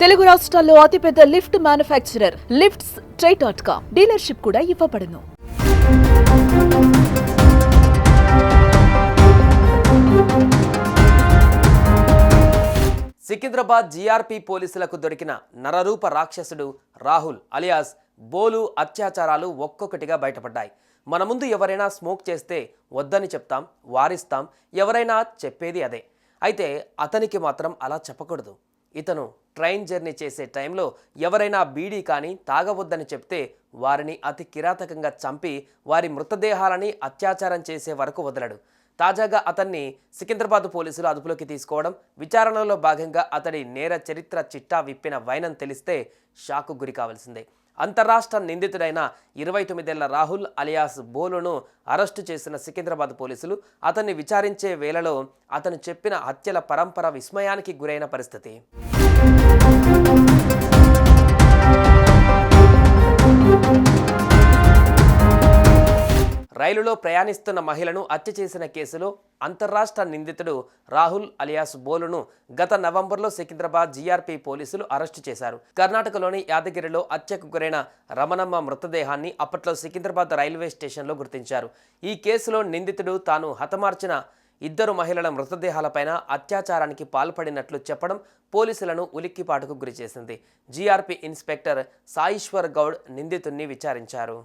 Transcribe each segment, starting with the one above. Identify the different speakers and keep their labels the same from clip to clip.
Speaker 1: తెలుగు రాష్ట్రాల్లో అతిపెద్ద lift manufacturer lifts try dot com dealership కూడా ఇవ్వబడును.
Speaker 2: సికింద్రాబాద్ జీఆర్పీ పోలీసులకు దొరికిన నరరూప రాక్షసుడు రాహుల్ అలియాస్ బోలు అత్యాచారాలు ఒక్కొక్కటిగా బయటపడ్డాయి. మన ముందు ఎవరైనా స్మోక్ చేస్తే వద్దని చెప్తాం వారిస్తాం ఎవరైనా చెప్పేది అదే. అయితే అతనికి మాత్రం అలా చెప్పకూడదు. ఇతను ట్రైన్ జర్నీ చేసే టైంలో ఎవరైనా బీడీ కానీ తాగవద్దని చెప్తే వారిని అతి కిరాతకంగా చంపి వారి మృతదేహాలని అత్యాచారం చేసే వరకు వదలడు. తాజాగా అతన్ని సికింద్రాబాద్ పోలీసులు అదుపులోకి తీసుకోవడం విచారణలో భాగంగా అతడి నేర చరిత్ర చిట్టా విప్పిన వైనం తెలిస్తే షాకు గురి కావాల్సిందే. అంతరాష్ట్ర నిందితుడైన ఇరవై తొమ్మిదేళ్ళ రాహుల్ అలియాస్ బోలును అరెస్టు చేసిన సికింద్రాబాద్ పోలీసులు అతన్ని విచారించే వేళలో అతను చెప్పిన హత్యల పరంపర విస్మయానికి గురైన పరిస్థితి. రైలులో ప్రయాణిస్తున్న మహిళను హత్య చేసిన కేసులో అంతర్రాష్ట్ర నిందితుడు రాహుల్ అలియాస్ బోలును గత నవంబర్లో సికింద్రాబాద్ జీఆర్పీ పోలీసులు అరెస్టు చేశారు. కర్ణాటకలోని యాదగిరిలో హత్యకు గురైన రమణమ్మ మృతదేహాన్ని అప్పట్లో సికింద్రాబాద్ రైల్వే స్టేషన్లో గుర్తించారు. ఈ కేసులో నిందితుడు తాను హతమార్చిన ఇద్దరు మహిళల మృతదేహాలపైన అత్యాచారానికి పాల్పడినట్లు చెప్పడం పోలీసులను ఉలిక్కిపాటుకు గురిచేసింది. జీఆర్పీ ఇన్స్పెక్టర్ సాయిశ్వర్ గౌడ్ నిందితుణ్ణి విచారించారు.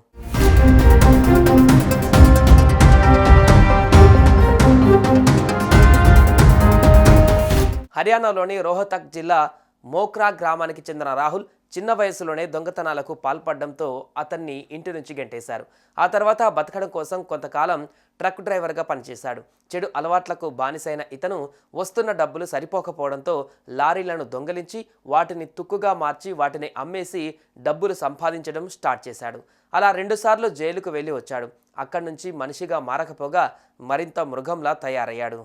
Speaker 2: హర్యానాలోని రోహతక్ జిల్లా మోక్రా గ్రామానికి చెందిన రాహుల్ చిన్న వయసులోనే దొంగతనాలకు పాల్పడడంతో అతన్ని ఇంటి నుంచి గెంటేశారు. ఆ తర్వాత బతకడం కోసం కొంతకాలం ట్రక్ డ్రైవర్గా పనిచేశాడు. చెడు అలవాట్లకు బానిసైన ఇతను వస్తున్న డబ్బులు సరిపోకపోవడంతో లారీలను దొంగలించి వాటిని తుక్కుగా మార్చి వాటిని అమ్మేసి డబ్బులు సంపాదించడం స్టార్ట్ చేశాడు. అలా రెండుసార్లు జైలుకు వెళ్ళి వచ్చాడు. అక్కడి నుంచి మనిషిగా మారకపోగా మరింత మృగంలా తయారయ్యాడు.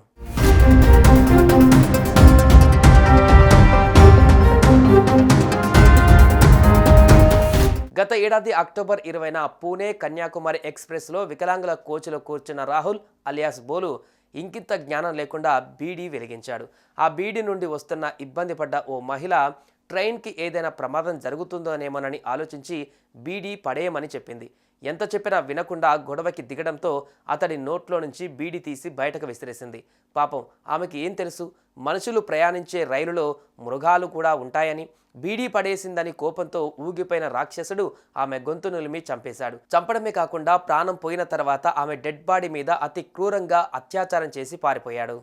Speaker 2: గత ఏడాది అక్టోబర్ ఇరవైన పూణే కన్యాకుమారి ఎక్స్ప్రెస్లో వికలాంగుల కోచ్లో కూర్చున్న రాహుల్ అలియాస్ బోలు ఇంకింత జ్ఞానం లేకుండా బీడీ వెలిగించాడు. ఆ బీడీ నుండి వస్తున్న ఇబ్బంది పడ్డ ఓ మహిళ ట్రైన్కి ఏదైనా ప్రమాదం జరుగుతుందోనేమోనని ఆలోచించి బీడీ పడేయమని చెప్పింది. ఎంత చెప్పినా వినకుండా గొడవకి దిగడంతో అతడి నోట్లో నుంచి బీడి తీసి బయటకు విసిరేసింది. పాపం ఆమెకి ఏం తెలుసు? మనుషులు ప్రయాణించే రైలులో మృగాలు కూడా ఉంటాయని బీడీ పడేసిందని కోపంతో ఊగిపోయిన రాక్షసుడు ఆమె గొంతు నులిమి చంపేశాడు. చంపడమే కాకుండా ప్రాణం పోయిన తర్వాత ఆమె డెడ్ బాడీ మీద అతి క్రూరంగా అత్యాచారం చేసి పారిపోయాడు.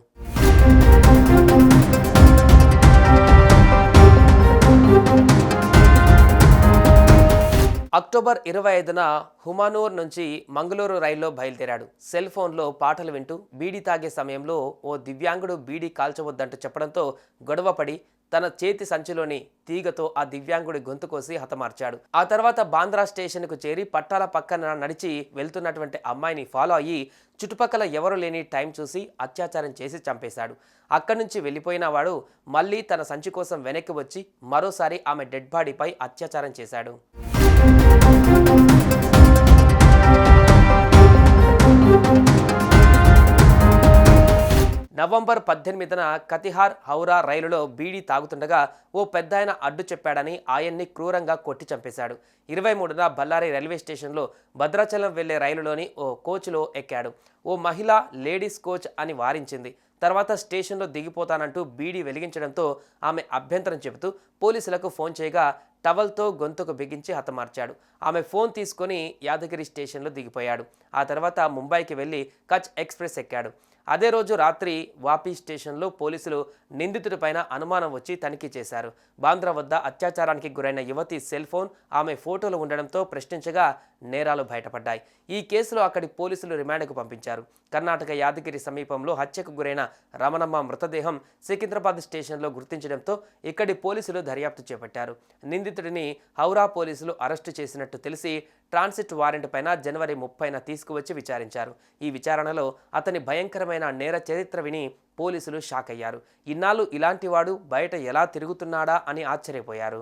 Speaker 2: అక్టోబర్ ఇరవై ఐదున హుమానూర్ నుంచి మంగళూరు రైల్లో బయలుదేరాడు. సెల్ ఫోన్లో పాటలు వింటూ బీడీ తాగే సమయంలో ఓ దివ్యాంగుడు బీడీ కాల్చవద్దంటూ చెప్పడంతో గొడవపడి తన చేతి సంచిలోని తీగతో ఆ దివ్యాంగుడి గొంతు కోసి హతమార్చాడు. ఆ తర్వాత బాంద్రా స్టేషన్కు చేరి పట్టాల పక్కన నడిచి వెళ్తున్నటువంటి అమ్మాయిని ఫాలో అయ్యి చుట్టుపక్కల ఎవరు లేని టైం చూసి అత్యాచారం చేసి చంపేశాడు. అక్కడి నుంచి వెళ్ళిపోయిన వాడు మళ్ళీ తన సంచి కోసం వెనక్కి వచ్చి మరోసారి ఆమె డెడ్ బాడీపై అత్యాచారం చేశాడు. నవంబర్ పద్దెనిమిదిన కతిహార్ హౌరా రైలులో బీడీ తాగుతుండగా ఓ పెద్దాయన అడ్డు చెప్పాడని ఆయన్ని క్రూరంగా కొట్టి చంపేశాడు. ఇరవై మూడున బళ్ళారి రైల్వే స్టేషన్లో భద్రాచలం వెళ్ళే రైలులోని ఓ కోచ్లో ఎక్కాడు. ఓ మహిళ లేడీస్ కోచ్ అని వారించింది. తర్వాత స్టేషన్లో దిగిపోతానంటూ బీడీ వెలిగించడంతో ఆమె అభ్యంతరం చెబుతూ పోలీసులకు ఫోన్ చేయగా టవల్తో గొంతుకు బిగించి హతమార్చాడు. ఆమె ఫోన్ తీసుకొని యాదగిరి స్టేషన్లో దిగిపోయాడు. ఆ తర్వాత ముంబైకి వెళ్ళి కచ్ ఎక్స్ప్రెస్ ఎక్కాడు. అదే రోజు రాత్రి వాపీ స్టేషన్లో పోలీసులు నిందితుడిపైన అనుమానం వచ్చి తనిఖీ చేశారు. బాంద్రా వద్ద అత్యాచారానికి గురైన యువతి సెల్ ఫోన్ ఆమె ఫోటోలు ఉండడంతో ప్రశ్నించగా నేరాలు బయటపడ్డాయి. ఈ కేసులో అక్కడి పోలీసులు రిమాండ్కు పంపించారు. కర్ణాటక యాదగిరి సమీపంలో హత్యకు గురైన రమణమ్మ మృతదేహం సికింద్రాబాద్ స్టేషన్లో గుర్తించడంతో ఇక్కడి పోలీసులు దర్యాప్తు చేపట్టారు. నిందితుడిని హౌరా పోలీసులు అరెస్టు చేసినట్టు తెలిసి ట్రాన్సిట్ వారెంట్ పైన జనవరి ముప్పైన తీసుకువచ్చి విచారించారు. ఈ విచారణలో అతని భయంకరమైన నేర చరిత్ర విని పోలీసులు షాక్ అయ్యారు ఇన్నాళ్ళు ఇలాంటి వాడు బయట ఎలా తిరుగుతున్నాడా అని ఆశ్చర్యపోయారు.